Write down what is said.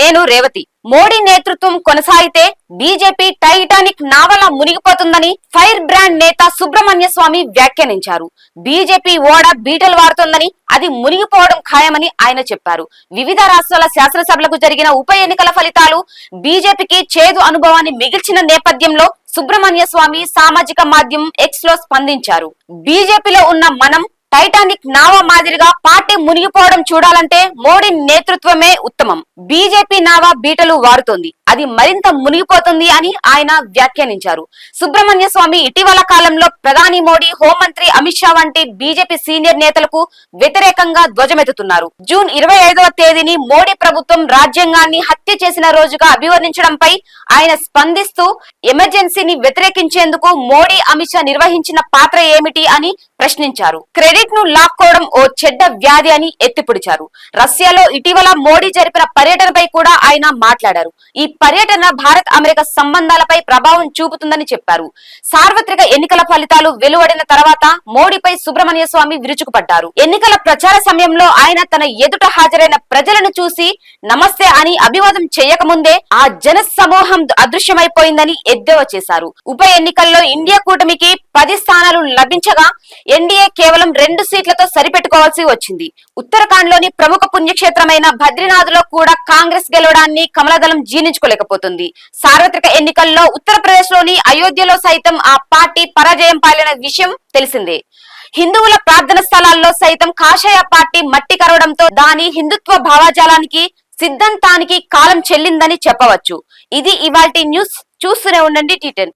నేను రేవతి. మోడీ నేతృత్వం కొనసాగితే బీజేపీ టైటానిక్ నావల మునిగిపోతుందని ఫైర్ బ్రాండ్ నేత సుబ్రహ్మణ్య స్వామి వ్యాఖ్యానించారు. బీజేపీ ఓడ బీటలు వారుతోందని అది మునిగిపోవడం ఖాయమని ఆయన చెప్పారు. వివిధ రాష్ట్రాల శాసనసభలకు జరిగిన ఉప ఎన్నికల ఫలితాలు బీజేపీకి చేదు అనుభవాన్ని మిగిల్చిన నేపథ్యంలో సుబ్రహ్మణ్య స్వామి సామాజిక మాధ్యమం ఎక్స్లో స్పందించారు. బీజేపీలో ఉన్న మనం టైటానిక్ నావ మాదిరిగా పార్టీ మునిగిపోవడం చూడాలంటే మోడీ నేతృత్వమే ఉత్తమం. బీజేపీ నావ బీటలు వారుతోంది. అది మరింత మునిగిపోతుంది అని ఆయన వ్యాఖ్యానించారు. సుబ్రహ్మణ్య స్వామి ఇటీవల కాలంలో ప్రధాని మోడీ హోంమంత్రి అమిత్ షా వంటి బీజేపీ సీనియర్ నేతలకు వ్యతిరేకంగా ధ్వజమెత్తుతున్నారు. జూన్ ఇరవై ఐదవ తేదీని మోడీ ప్రభుత్వం రాజ్యాంగాన్ని హత్య చేసిన రోజుగా అభివర్ణించడంపై ఆయన స్పందిస్తూ ఎమర్జెన్సీని వ్యతిరేకించేందుకు మోడీ అమిత్ షా నిర్వహించిన పాత్ర ఏమిటి అని ప్రశ్నించారు. క్రెడిట్ ను లాక్కోవడం ఓ చెడ్డ వ్యాధి అని ఎత్తిపొడిచారు. రష్యాలో ఇటీవల మోడీ జరిపిన పర్యటనపై కూడా ఆయన మాట్లాడారు. ఈ పర్యటన భారత్ అమెరికా సంబంధాలపై ప్రభావం చూపుతుందని చెప్పారు. సార్వత్రిక ఎన్నికల ఫలితాలు వెలువడిన తర్వాత మోడీపై సుబ్రహ్మణ్య స్వామి విరుచుకుపడ్డారు. ఎన్నికల ప్రచార సమయంలో ఆయన తన ఎదుట హాజరైన ప్రజలను చూసి నమస్తే అని అభివాదం చేయకముందే ఆ జన సమూహం అదృశ్యమైపోయిందని ఎద్దేవా చేశారు. ఉప ఎన్నికల్లో ఇండియా కూటమికి పది స్థానాలు లభించగా ఎన్డీఏ కేవలం రెండు రెండు సీట్లతో సరిపెట్టుకోవాల్సి వచ్చింది. ఉత్తరాఖండ్లోని ప్రముఖ పుణ్యక్షేత్రమైన బద్రీనాథ్లో కూడా కాంగ్రెస్ గెలవడాన్ని కమలదళం జీర్ణించుకోలేకపోతుంది. సార్వత్రిక ఎన్నికల్లో ఉత్తరప్రదేశ్లోని అయోధ్యలో సైతం ఆ పార్టీ పరాజయం పాలిన విషయం తెలిసిందే. హిందువుల ప్రార్థన స్థలాల్లో సైతం కాషాయ పార్టీ మట్టి కరవడంతో దాని హిందుత్వ భావాజాలానికి సిద్ధాంతానికి కాలం చెల్లిందని చెప్పవచ్చు. ఇది ఇవాల్టి న్యూస్. చూస్తూనే ఉండండి టీటెన్